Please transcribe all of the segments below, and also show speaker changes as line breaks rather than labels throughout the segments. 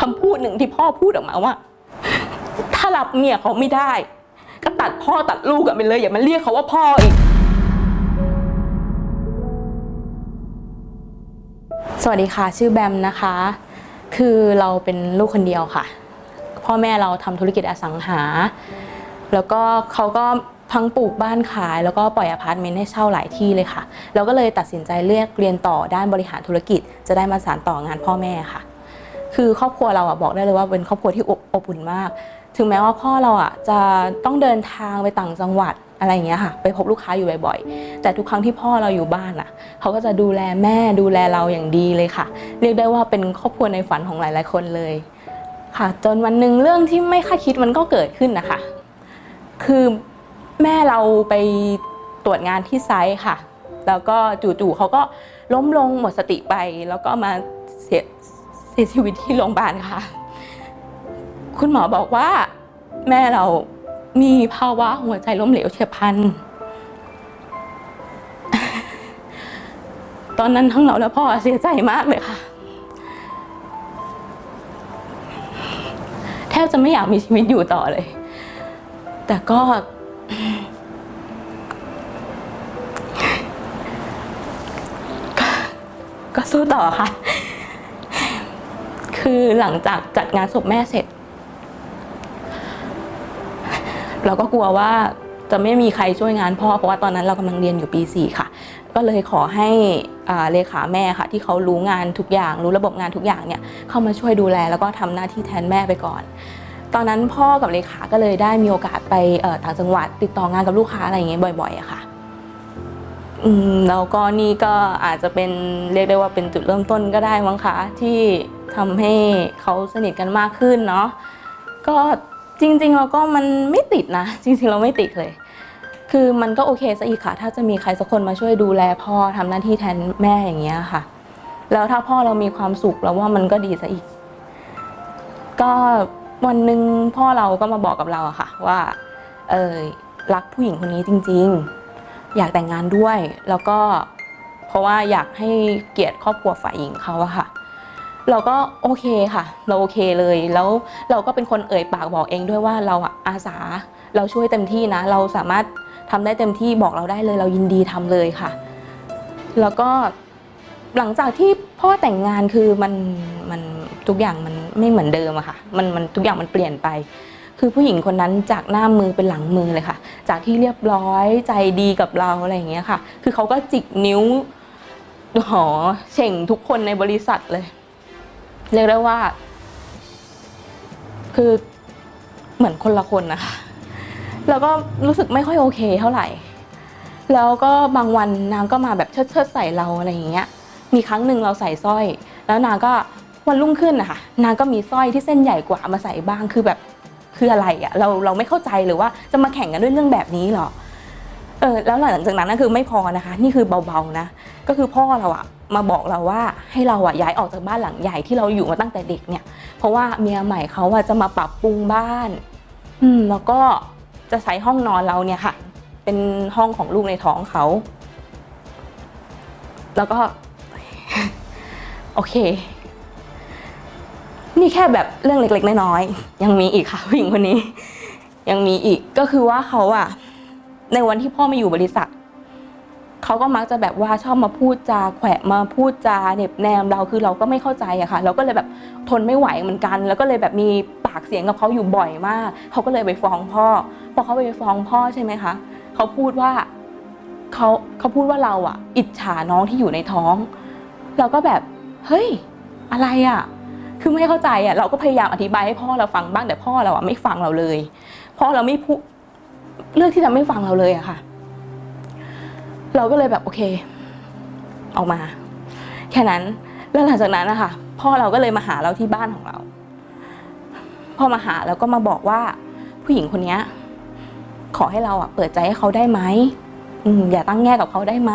คำพูดหนึ่งที่พ่อพูดออกมาว่า ถ้ารับเมียเขาไม่ได้ ก็ตัดพ่อตัดลูกกันไปเลย อย่ามาเรียกเขาว่าพ่ออีก สวัสดีค่ะ ชื่อแบมนะคะ คือเราเป็นลูกคนเดียวค่ะ พ่อแม่เราทำธุรกิจอสังหา แล้วก็เขาก็ทั้งปลูกบ้านขายแล้วก็ปล่อยอพาร์ตเมนต์ให้เช่าหลายที่เลยค่ะ เราก็เลยตัดสินใจเลือกเรียนต่อด้านบริหารธุรกิจ จะได้มาสานต่องานพ่อแม่ค่ะ คือครอบครัวเราอะบอกได้เลยว่าเป็นครอบครัวที่อบอุ่นมาก ถึงแม้ว่าพ่อเราอะจะต้องเดินทางไปต่างจังหวัดอะไรอย่างเงี้ยค่ะ ไปพบลูกค้าอยู่บ่อยๆ แต่ทุกครั้งที่พ่อเราอยู่บ้านอะเขาก็จะดูแลแม่ดูแลเราอย่างดีเลยค่ะ เรียกได้ว่าเป็นครอบครัวในฝันของหลาย ๆ คนเลย ค่ะ จนวันหนึ่งเรื่องที่ไม่คาดคิดมันก็เกิดขึ้นนะคะ คือแม่เราไปตรวจงานที่ไซต์ค่ะ แล้วก็จู่ๆเขาก็ล้มลงหมดสติไปแล้วก็มา สียชีวิตที่โรงพยาบาลค่ะ คุณหมอบอกว่า แม่เรามีภาวะหัวใจล้มเหลวเฉียบพลัน ตอนนั้นทั้งเราและพ่อเสียใจมากเลยค่ะ แทบจะไม่อยากมีชีวิตอยู่ต่อเลย แต่ก็ ก็ก็สู้ต่อค่ะ คือหลังจากจัดงานศพแม่เสร็จ เราก็กลัวว่าจะไม่มีใครช่วยงานพ่อเพราะว่าตอนนั้นเรากำลังเรียนอยู่ปี 4 ค่ะ ก็เลยขอให้เลขาแม่ค่ะ ที่เขารู้งานทุกอย่าง รู้ระบบงานทุกอย่างเนี่ยเข้ามาช่วยดูแลแล้วก็ทำหน้าที่แทนแม่ไปก่อน ตอนนั้นพ่อกับเลขาก็เลยได้มีโอกาสไปต่างจังหวัด ติดต่องานกับลูกค้าอะไรอย่างเงี้ยบ่อยๆอะค่ะแล้วก็นี่ก็อาจจะเป็นเรียกได้ว่าเป็นจุดเริ่มต้นก็ได้มั้งคะที่ ทำให้เขาสนิทกันมากขึ้นเนาะก็จริงๆเราก็มันไม่ติดนะ จริงๆเราไม่ติดเลย คือมันก็โอเคซะอีกค่ะ ถ้าจะมีใครสักคนมาช่วยดูแลพ่อทำหน้าที่แทนแม่อย่างเงี้ยค่ะ แล้วถ้าพ่อเรามีความสุขแล้วว่ามันก็ดีซะอีก ก็วันหนึ่งพ่อเราก็มาบอกกับเราอะค่ะ ว่าเออรักผู้หญิงคนนี้จริง ๆ อยากแต่งงานด้วย แล้วก็เพราะว่าอยากให้เกียรติครอบครัวฝ่ายหญิงเขาอะค่ะ เราก็โอเคค่ะ เราโอเคเลย แล้วเราก็เป็นคนเอ่ยปากบอกเองด้วยว่าเราอะอาสาเราช่วยเต็มที่นะ เราสามารถทำได้เต็มที่บอกเราได้เลย เรายินดีทำเลยค่ะ แล้วก็หลังจากที่พ่อแต่งงานคือมันมันทุกอย่างมันไม่เหมือนเดิมอะค่ะ มันมันทุกอย่างมันเปลี่ยนไป คือผู้หญิงคนนั้นจากหน้ามือเป็นหลังมือเลยค่ะ จากที่เรียบร้อยใจดีกับเราอะไรอย่างเงี้ยค่ะ คือเขาก็จิกนิ้วหอเฉ่งทุกคนในบริษัทเลย เรียกได้ว่า คือเหมือนคนละคนนะคะแล้วก็รู้สึกไม่ค่อยโอเคเท่าไหร่ แล้วก็บางวันนางก็มาแบบเชิดเชิดใส่เราอะไรอย่างเงี้ย มีครั้งหนึ่งเราใส่สร้อย แล้วนางก็วันรุ่งขึ้นนะคะนางก็มีสร้อยที่เส้นใหญ่กว่ามาใส่บ้างคือแบบคืออะไรอะเราเราไม่เข้าใจหรือว่าจะมาแข่งกันด้วยเรื่องแบบนี้หรอ เออแล้วหลังจากนั้นนะคือไม่พอนะคะ นี่คือเบาๆนะ ก็คือพ่อเราอะมาบอกเราว่าให้เราอะย้ายออกจากบ้านหลังใหญ่ที่เราอยู่มาตั้งแต่เด็กเนี่ย เพราะว่าเมียใหม่เขาอะจะมาปรับปรุงบ้าน อืมแล้วก็จะใช้ห้องนอนเราเนี่ยค่ะ เป็นห้องของลูกในท้องเขา แล้วก็ โอเค นี่แค่แบบเรื่องเล็กๆน้อยๆยังมีอีกค่ะผู้หญิงคนนี้ ยังมีอีกก็คือว่าเขาอะ ในวันที่พ่อมาอยู่บริษัทเขาก็มักจะแบบว่าชอบมาพูดจาแขวะมาพูดจาเหน็บแนมเราคือเราก็ไม่เข้าใจอะค่ะ เราก็เลยแบบทนไม่ไหวเหมือนกัน แล้วก็เลยแบบมีปากเสียงกับเขาอยู่บ่อยมากเขาก็เลยไปฟ้องพ่อพอเขาไปฟ้องพ่อใช่ไหมคะเขาพูดว่าเขาเขาพูดว่าเราอะอิจฉาน้องที่อยู่ในท้อง เราก็แบบเฮ้ย อะไรอะคือไม่เข้าใจอะเราก็พยายามอธิบายให้พ่อเราฟังบ้างแต่พ่อเราอะไม่ฟังเราเลยพ่อเราไม่พูด เลือกที่จะไม่ฟังเราเลยอะค่ะ เราก็เลยแบบโอเค ออกมา แค่นั้นแล้วหลังจากนั้นนะคะพ่อเราก็เลยมาหาเราที่บ้านของเราพ่อมาหาแล้วก็มาบอกว่า ผู้หญิงคนนี้ขอให้เราอะเปิดใจให้เขาได้ไหมอืมอย่าตั้งแง่กับเขาได้ไหม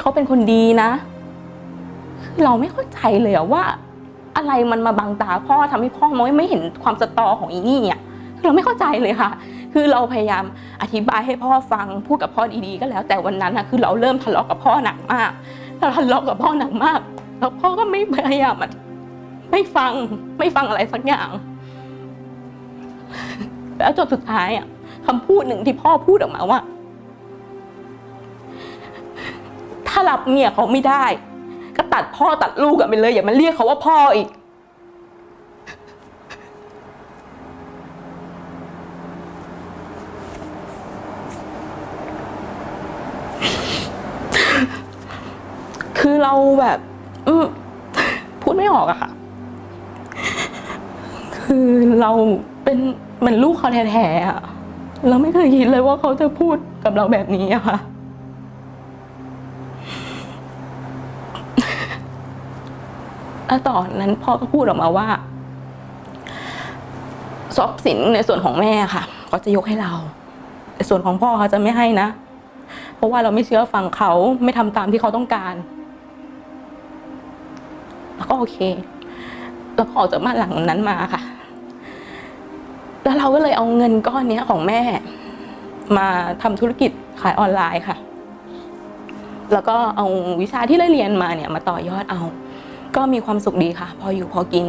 เขาเป็นคนดีนะคือเราไม่เข้าใจเลยอะว่า อะไรมันมาบังตาพ่อทำให้พ่อมองไม่เห็นความสตอของอีนี่อะคือเราไม่เข้าใจเลยค่ะ คือเราพยายามอธิบายให้พ่อฟังพูดกับพ่อดีๆก็แล้ว แต่วันนั้นนะคือเราเริ่มทะเลาะกับพ่อหนักมากเราทะเลาะกับพ่อหนักมาก แล้วพ่อก็ไม่พยายามไม่ฟังไม่ฟังอะไรสักอย่าง แล้วจนสุดท้ายอะคำพูดหนึ่งที่พ่อพูดออกมาว่า ถ้ารับเมียเขาไม่ได้ ก็ตัดพ่อตัดลูกกันไปเลยอย่ามาเรียกเขาว่าพ่ออีก คือเรา แบบพูดไม่ออกอะค่ะ คือเราเป็นเหมือนลูกเขาแท้ๆอะเราไม่เคยคิดเลยว่าเขาจะพูดกับเราแบบนี้อะค่ะแล้วตอนนั้นพ่อก็พูดออกมาว่าทรัพย์สินในส่วนของแม่ค่ะเขาจะยกให้เรา แต่ส่วนของพ่อเขาจะไม่ให้นะ เพราะว่าเราไม่เชื่อฟังเขาไม่ทำตามที่เขาต้องการ แล้วก็โอเคแล้วก็ออกจากบ้านหลังนั้นมาค่ะ แล้วเราก็เลยเอาเงินก้อนนี้ของแม่ มาทำธุรกิจขายออนไลน์ค่ะ แล้วก็เอาวิชาที่ได้เรียนมาเนี่ย มาต่อยอดเอา ก็มีความสุขดีค่ะ พออยู่พอกิน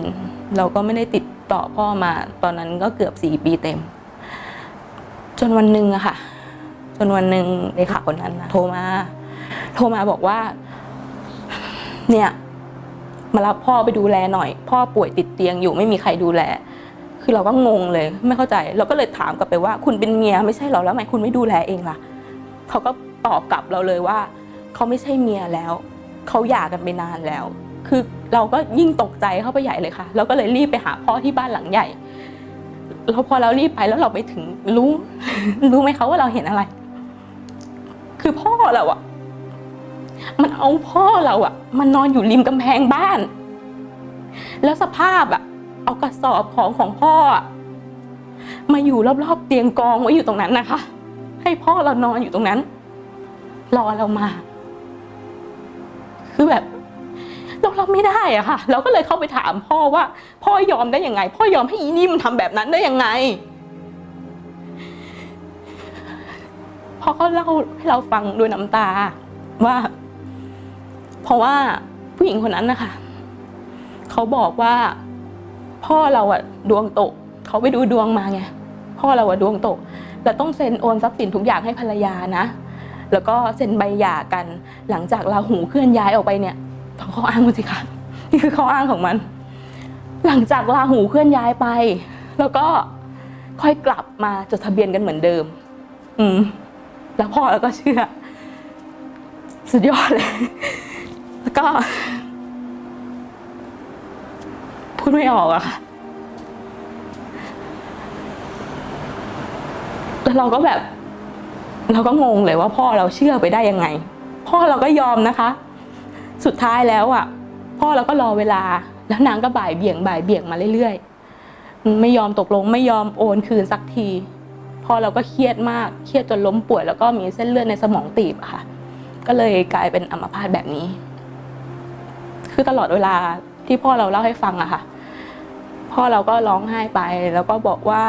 เราก็ไม่ได้ติดต่อพ่อมา ตอนนั้นก็เกือบสี่ปีเต็ม จนวันหนึ่งอะค่ะ จนวันหนึ่งเลขาคนนั้นนะโทรมา โทรมาบอกว่า เนี่ย มารับพ่อไปดูแลหน่อย พ่อป่วยติดเตียงอยู่ไม่มีใครดูแล คือเราก็งงเลย ไม่เข้าใจ เราก็เลยถามกลับไปว่า คุณเป็นเมียไม่ใช่เหรอแล้วทำไมคุณไม่ดูแลเองล่ะเขาก็ตอบกลับเราเลยว่า เขาไม่ใช่เมียแล้ว เขาหย่ากันไปนานแล้ว คือเราก็ยิ่งตกใจเข้าไปใหญ่เลยค่ะเราก็เลยรีบไปหาพ่อที่บ้านหลังใหญ่แล้วพอเรารีบไปแล้วเราไปถึงรู้ รู้ไหมคะว่าเราเห็นอะไร คือพ่อเราอะ มันเอาพ่อเราอะมันนอนอยู่ริมกำแพงบ้าน แล้วสภาพอะเอากระสอบของของพ่อมาอยู่รอบๆเตียงกองไว้อยู่ตรงนั้นนะคะ ให้พ่อเรานอนอยู่ตรงนั้น รอเรามา คือแบบเรารับไม่ได้อะค่ะ เราก็เลยเข้าไปถามพ่อว่า พ่อยอมได้ยังไง พ่อยอมให้อีนี่มันทำแบบนั้นได้ยังไงพ่อก็เล่าให้เราฟังด้วยน้ำตาว่า เพราะว่าผู้หญิงคนนั้นนะคะเขาบอกว่าพ่อเราอะดวงตกเขาไปดูดวงมาไงพ่อเราอะดวงตกแล้วต้องเซ็นโอนทรัพย์สินทุกอย่างให้ภรรยานะ แล้วก็เซ็นใบหย่ากัน หลังจากราหูเคลื่อนย้ายออกไปเนี่ยฟังข้ออ้างมันสิคะนี่คือข้ออ้างของมัน หลังจากราหูเคลื่อนย้ายไป แล้วก็ค่อยกลับมาจดทะเบียนกันเหมือนเดิม อืม แล้วพ่อแล้วก็เชื่อ สุดยอดเลย แล้วก็ พูดไม่ออกอะค่ะ แล้วเราก็แบบ เราก็งงเลยว่าพ่อเราเชื่อไปได้ยังไง พ่อเราก็ยอมนะคะ สุดท้ายแล้วอะพ่อเราก็รอเวลา แล้วนางก็บ่ายเบี่ยงบ่ายเบี่ยงมาเรื่อยๆ ไม่ยอมตกลงไม่ยอมโอนคืนสักทีพ่อเราก็เครียดมาก เครียดจนล้มป่วย แล้วก็มีเส้นเลือดในสมองตีบอะค่ะ ก็เลยกลายเป็นอัมพาตแบบนี้ คือตลอดเวลาที่พ่อเราเล่าให้ฟังอะค่ะ พ่อเราก็ร้องไห้ไป แล้วก็บอกว่า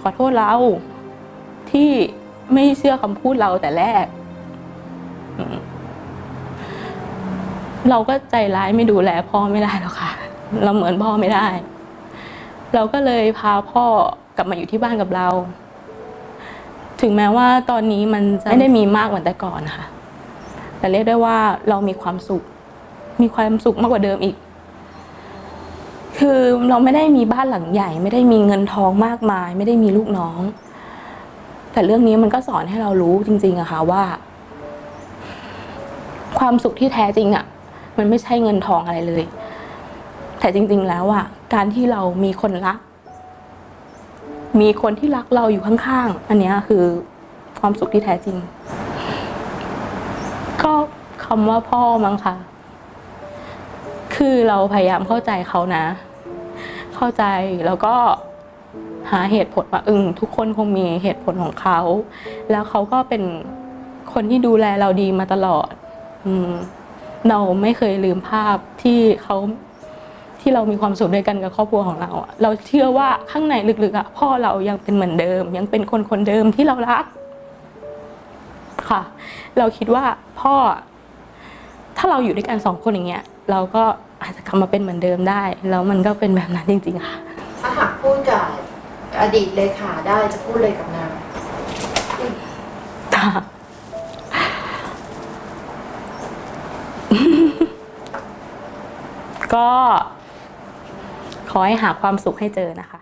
ขอโทษเราที่ไม่เชื่อคำพูดเราแต่แรก เราก็ใจร้ายไม่ดูแลพ่อไม่ได้หรอกค่ะ เราเหมือนพ่อไม่ได้ เราก็เลยพาพ่อกลับมาอยู่ที่บ้านกับเรา ถึงแม้ว่าตอนนี้มันจะไม่ได้มีมากเหมือนแต่ก่อนนะคะแต่เรียกได้ว่าเรามีความสุข มีความสุขมากกว่าเดิมอีก คือเราไม่ได้มีบ้านหลังใหญ่ ไม่ได้มีเงินทองมากมาย ไม่ได้มีลูกน้อง แต่เรื่องนี้มันก็สอนให้เรารู้จริง ๆอะค่ะว่า ความสุขที่แท้จริงอะมันไม่ใช่เงินทองอะไรเลย แต่จริง ๆ แล้วอะการที่เรามีคนรัก มีคนที่รักเราอยู่ข้างๆ อันนี้คือความสุขที่แท้จริง ก็คำว่าพ่อมั้งค่ะ คือเราพยายามเข้าใจเขานะ เข้าใจแล้วก็หาเหตุผลว่าอึงทุกคนคงมีเหตุผลของเขา แล้วเขาก็เป็นคนที่ดูแลเราดีมาตลอด อืมเราไม่เคยลืมภาพที่เขาที่เรามีความสุขด้วยกันกับครอบครัวของเรา เราเชื่อว่าข้างในลึกๆอะพ่อเรายังเป็นเหมือนเดิม ยังเป็นคนคนเดิมที่เรารัก ค่ะ เราคิดว่าพ่อ ถ้าเราอยู่ด้วยกันสองคนอย่างเงี้ย เราก็ อาจจะกลับมาเป็นเหมือนเดิมได้ แล้วมันก็เป็นแบบนั้นจริง ๆ ค่ะ
ถ้าหากพูดกับอดีตเลขาได้จะพูดเลยกับนาง
ก็ขอให้หาความสุขให้เจอนะคะ